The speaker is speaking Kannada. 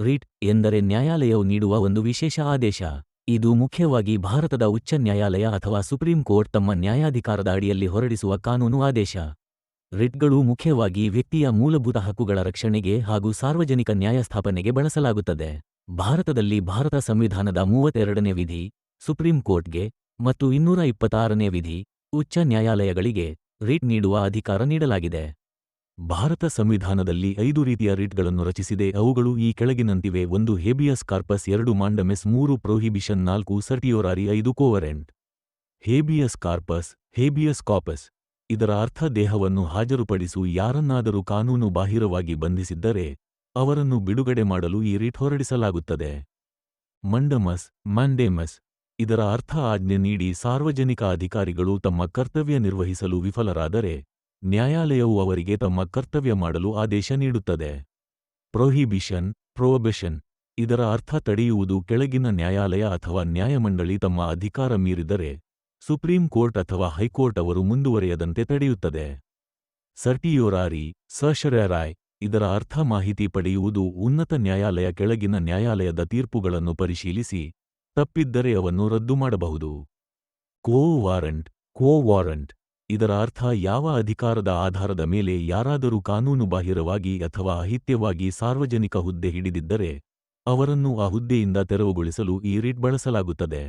ರಿಟ್ ಎಂದರೆ ನ್ಯಾಯಾಲಯವು ನೀಡುವ ಒಂದು ವಿಶೇಷ ಆದೇಶ. ಇದು ಮುಖ್ಯವಾಗಿ ಭಾರತದ ಉಚ್ಚ ನ್ಯಾಯಾಲಯ ಅಥವಾ ಸುಪ್ರೀಂ ಕೋರ್ಟ್ ತಮ್ಮ ನ್ಯಾಯಾಧಿಕಾರದ ಅಡಿಯಲ್ಲಿ ಹೊರಡಿಸುವ ಕಾನೂನು ಆದೇಶ. ರಿಟ್ಗಳು ಮುಖ್ಯವಾಗಿ ವ್ಯಕ್ತಿಯ ಮೂಲಭೂತ ಹಕ್ಕುಗಳ ರಕ್ಷಣೆಗೆ ಹಾಗೂ ಸಾರ್ವಜನಿಕ ನ್ಯಾಯಸ್ಥಾಪನೆಗೆ ಬಳಸಲಾಗುತ್ತದೆ. ಭಾರತದಲ್ಲಿ ಭಾರತ ಸಂವಿಧಾನದ ಮೂವತ್ತೆರಡನೇ ವಿಧಿ, ಸುಪ್ರೀಂ ಕೋರ್ಟ್ಗೆ ಮತ್ತು ಇನ್ನೂರ ಇಪ್ಪತ್ತಾರನೇ ವಿಧಿ, ಉಚ್ಚ ನ್ಯಾಯಾಲಯಗಳಿಗೆ ರಿಟ್ ನೀಡುವ ಅಧಿಕಾರ ನೀಡಲಾಗಿದೆ. ಭಾರತ ಸಂವಿಧಾನದಲ್ಲಿ ಐದು ರೀತಿಯ ರಿಟ್ಗಳನ್ನು ರಚಿಸಿದೆ. ಅವುಗಳು ಈ ಕೆಳಗಿನಂತಿವೆ. ಒಂದು ಹೇಬಿಯಸ್ ಕಾರ್ಪಸ್, ಎರಡು ಮಾಂಡಮೆಸ್, ಮೂರು ಪ್ರೊಹಿಬಿಷನ್, ನಾಲ್ಕು ಸರ್ಟಿಯೋರಾರಿ, ಐದು quo warranto. Habeas corpus, habeas corpus. ಇದರ ಅರ್ಥ ದೇಹವನ್ನು ಹಾಜರುಪಡಿಸು, ಯಾರನ್ನಾದರೂ ಕಾನೂನು ಬಾಹಿರವಾಗಿ ಬಂಧಿಸಿದ್ದರೆ ಅವರನ್ನು ಬಿಡುಗಡೆ ಮಾಡಲು ಈ ರಿಟ್ ಹೊರಡಿಸಲಾಗುತ್ತದೆ. ಮಂಡಮಸ್, ಮ್ಯಾಂಡೇಮಸ್. ಇದರ ಅರ್ಥ ಆಜ್ಞೆ ನೀಡಿ ಸಾರ್ವಜನಿಕ ಅಧಿಕಾರಿಗಳು ತಮ್ಮ ಕರ್ತವ್ಯ ನಿರ್ವಹಿಸಲು ವಿಫಲರಾದರೆ ನ್ಯಾಯಾಲಯವು ಅವರಿಗೆ ತಮ್ಮ ಕರ್ತವ್ಯ ಮಾಡಲು ಆದೇಶ ನೀಡುತ್ತದೆ. ಪ್ರೊಹಿಬಿಷನ್ ಪ್ರೊಹಬಿಷನ್ ಇದರ ಅರ್ಥ ತಡೆಯುವುದು ಕೆಳಗಿನ ನ್ಯಾಯಾಲಯ ಅಥವಾ ನ್ಯಾಯಮಂಡಳಿ ತಮ್ಮ ಅಧಿಕಾರ ಮೀರಿದರೆ ಸುಪ್ರೀಂ ಕೋರ್ಟ್ ಅಥವಾ ಹೈಕೋರ್ಟ್ ಅವರು ಮುಂದುವರೆಯದಂತೆ ತಡೆಯುತ್ತದೆ. ಸರ್ಟಿಯೋರಾರಿ ಸಶರ್ಯರಾಯ್ ಇದರ ಅರ್ಥ ಮಾಹಿತಿ ಪಡೆಯುವುದು ಉನ್ನತ ನ್ಯಾಯಾಲಯ ಕೆಳಗಿನ ನ್ಯಾಯಾಲಯದ ತೀರ್ಪುಗಳನ್ನು ಪರಿಶೀಲಿಸಿ ತಪ್ಪಿದ್ದರೆ ಅವನ್ನು ರದ್ದು ಮಾಡಬಹುದು. ಕೋ ವಾರಂಟ್ ಕೋ ವಾರಂಟ್ ಇದರ ಅರ್ಥ ಯಾವ ಅಧಿಕಾರದ ಆಧಾರದ ಮೇಲೆ ಯಾರಾದರೂ ಕಾನೂನುಬಾಹಿರವಾಗಿ ಅಥವಾ ಅಹಿತ್ಯವಾಗಿ ಸಾರ್ವಜನಿಕ ಹುದ್ದೆ ಹಿಡಿದಿದ್ದರೆ, ಅವರನ್ನು ಆ ಹುದ್ದೆಯಿಂದ ತೆರವುಗೊಳಿಸಲು ಈ ರಿಟ್ ಬಳಸಲಾಗುತ್ತದೆ.